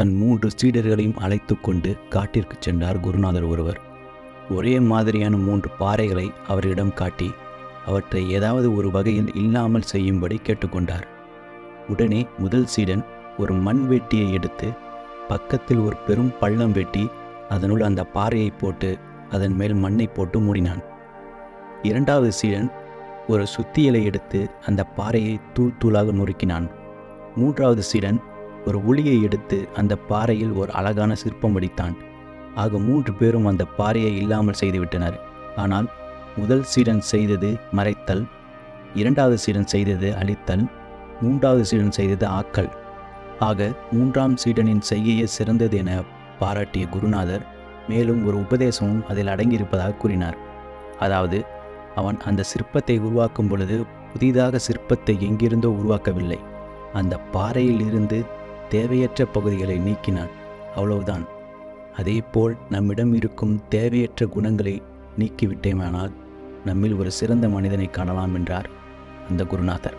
தன் மூன்று சீடர்களையும் அழைத்து கொண்டு காட்டிற்கு சென்றார் குருநாதர் ஒருவர். ஒரே மாதிரியான மூன்று பாறைகளை அவரிடம் காட்டி அவற்றை ஏதாவது ஒரு வகையில் இல்லாமல் செய்யும்படி கேட்டுக்கொண்டார். உடனே முதல் சீடன் ஒரு மண் வெட்டியை எடுத்து பக்கத்தில் ஒரு பெரும் பள்ளம் வெட்டி அதனுள் அந்த பாறையை போட்டு அதன் மேல் மண்ணை போட்டு மூடினான். இரண்டாவது சீடன் ஒரு சுத்தியலை எடுத்து அந்த பாறையை தூள் தூளாக நொறுக்கினான். மூன்றாவது சீடன் ஒரு உளியை எடுத்து அந்த பாறையில் ஒரு அழகான சிற்பம் வடித்தான். ஆக மூன்று பேரும் அந்த பாறையை இல்லாமல் செய்துவிட்டனர். ஆனால் முதல் சீடன் செய்தது மறைத்தல் இரண்டாவது சீடன் செய்தது அழித்தல் மூன்றாவது சீடன் செய்தது ஆக்கல். ஆக மூன்றாம் சீடனின் செய்கையே சிறந்தது என பாராட்டிய குருநாதர் மேலும் ஒரு உபதேசமும் அதில் அடங்கியிருப்பதாக கூறினார். அதாவது அவன் அந்த சிற்பத்தை உருவாக்கும் பொழுது புதிதாக சிற்பத்தை எங்கிருந்தோ உருவாக்கவில்லை. அந்த பாறையில் இருந்து தேவையற்ற பகுதிகளை நீக்கினாள் அவ்வளவுதான். அதேபோல் நம்மிடம் இருக்கும் தேவையற்ற குணங்களை நீக்கிவிட்டேமானால் நம்மில் ஒரு சிறந்த மனிதனை காணலாம் என்றார் அந்த குருநாதர்.